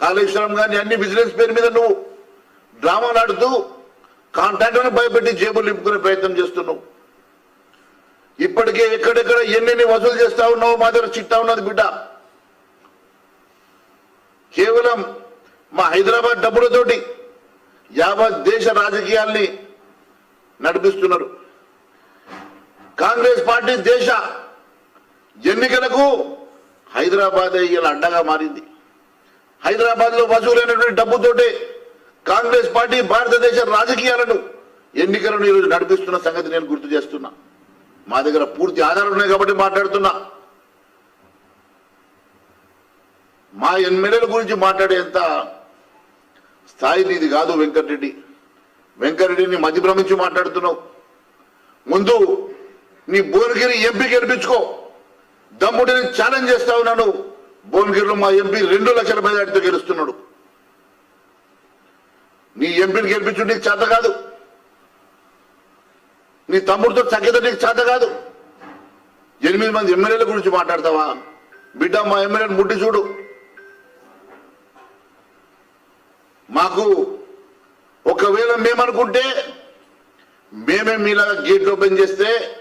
కాళేశ్వరం కానీ అన్ని బిజినెస్ పేరు మీద నువ్వు డ్రామాలు ఆడుతూ కాంట్రాక్టర్ను భయపెట్టి జేబులు నింపుకునే ప్రయత్నం చేస్తున్నావు. ఇప్పటికే ఎక్కడెక్కడ ఎన్నెన్ని వసూలు చేస్తా ఉన్నావు మా దగ్గర చిట్టా ఉన్నది బిడ్డ. కేవలం మా హైదరాబాద్ డబ్బులతోటి యావత్ దేశ రాజకీయాల్ని నడిపిస్తున్నారు. కాంగ్రెస్ పార్టీ దేశ ఎన్నికలకు హైదరాబాద్ ఇలా అడ్డగా మారింది. హైదరాబాద్లో వసూలైనటువంటి డబ్బుతోటే కాంగ్రెస్ పార్టీ భారతదేశ రాజకీయాలను ఎన్నికలను ఈరోజు నడిపిస్తున్న సంగతి నేను గుర్తు చేస్తున్నా. మా దగ్గర పూర్తి ఆధారాలు ఉన్నాయి కాబట్టి మాట్లాడుతున్నా. మా ఎమ్మెల్యేల గురించి మాట్లాడేంత స్థాయి నీది కాదు వెంకటరెడ్డి. వెంకటరెడ్డిని మధ్య భ్రమించి మాట్లాడుతున్నావు. ముందు నీ భువనగిరి ఎంపీ గెలిపించుకో. దమ్ముడిని ఛాలెంజ్ చేస్తా ఉన్నాను భువనగిరిలో మా ఎంపీ రెండు లక్షల మెజార్టీతో గెలుస్తున్నాడు. నీ ఎంపీని గెలిపించుడు నీకు చేత కాదు. నీ తమ్ముడితో చక్కెత నీకు చేత కాదు. ఎనిమిది మంది ఎమ్మెల్యేల గురించి మాట్లాడతావా? బిడ్డ మా ఎమ్మెల్యేని ముట్టి చూడు. మాకు ఒకవేళ మేమనుకుంటే మేమే మీలాగా గేట్లు ఓపెన్ చేస్తే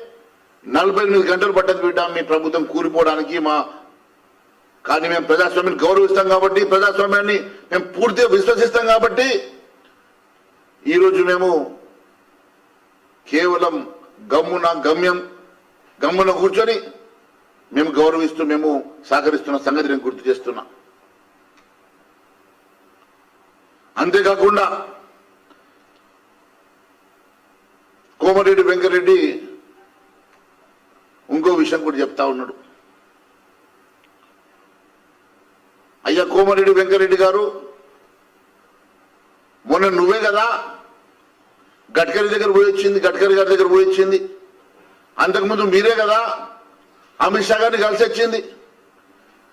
నలభై ఎనిమిది గంటలు పట్టదు బిడ్డ. మీ ప్రభుత్వం కూలిపోవడానికి మా కానీ మేము ప్రజాస్వామ్యాన్ని గౌరవిస్తాం కాబట్టి ప్రజాస్వామ్యాన్ని మేము పూర్తిగా విశ్వసిస్తాం కాబట్టి ఈరోజు మేము కేవలం గమ్మున గమ్యం గమ్మున కూర్చొని మేము గౌరవిస్తూ మేము సహకరిస్తున్న సంగతి నేను గుర్తు చేస్తున్నా. అంతేకాకుండా కోమరెడ్డి వెంకరెడ్డి ఇంకో విషయం కూడా చెప్తా ఉన్నాడు. అయ్యా కోమరెడ్డి వెంకరెడ్డి గారు మొన్న నువ్వే కదా గడ్కరీ దగ్గర పోయి వచ్చింది గడ్కరీ గారి దగ్గర పోయి వచ్చింది. అంతకుముందు మీరే కదా అమిత్ షా గారిని కలిసి వచ్చింది.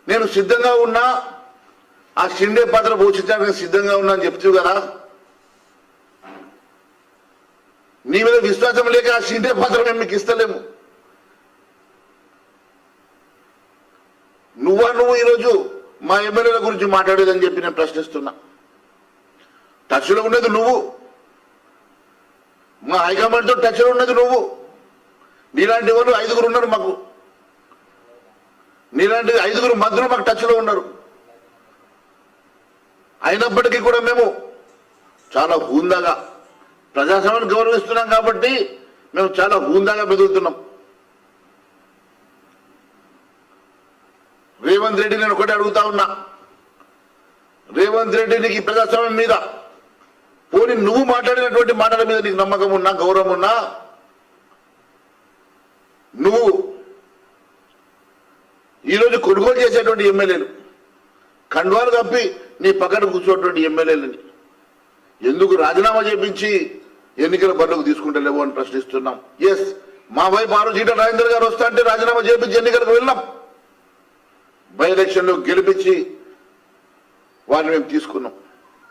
నేను సిద్ధంగా ఉన్నా ఆ షిండే పాత్ర పోషించడానికి సిద్ధంగా ఉన్నా అని చెప్తూ కదా. నీ మీద విశ్వాసం లేక ఆ షిండే పాత్ర మేము మీకు ఇస్తలేము. నువ్వా నువ్వు ఈరోజు మా ఎమ్మెల్యేల గురించి మాట్లాడేదని చెప్పి నేను ప్రశ్నిస్తున్నా. టచ్లో ఉన్నది నువ్వు. మా హైకమాండ్తో టచ్లో ఉన్నది నువ్వు. నీలాంటి వాళ్ళు ఐదుగురు ఉన్నారు మాకు. నీలాంటి ఐదుగురు మంత్రులు మాకు టచ్లో ఉన్నారు. అయినప్పటికీ కూడా మేము చాలా హూందాగా ప్రజాస్వామ్యాన్ని గౌరవిస్తున్నాం కాబట్టి మేము చాలా హూందాగా బెదుగుతున్నాం రేవంత్ రెడ్డి నేను ఒకటి అడుగుతా ఉన్నా. రేవంత్ రెడ్డి నీకు ఈ ప్రజాస్వామ్యం మీద. పోనీ నువ్వు మాట్లాడినటువంటి మాటల మీద నీకు నమ్మకం ఉన్నా గౌరవం ఉన్నా? నువ్వు ఈరోజు కొనుగోలు చేసేటువంటి ఎమ్మెల్యేలు. కండువాలు కప్పి నీ పక్కన కూర్చోటువంటి ఎమ్మెల్యేలని. ఎందుకు రాజీనామా చేపించి ఎన్నికల బరువుకు తీసుకుంటలేవు అని ప్రశ్నిస్తున్నాం. ఎస్ మా వైపు ఆరు జీట రాజేందర్ గారు వస్తా అంటే రాజీనామా చేపించి ఎన్నికలకు వెళ్ళాం బై ఎలక్షన్లో గెలిపించి వారిని మేము తీసుకున్నాం.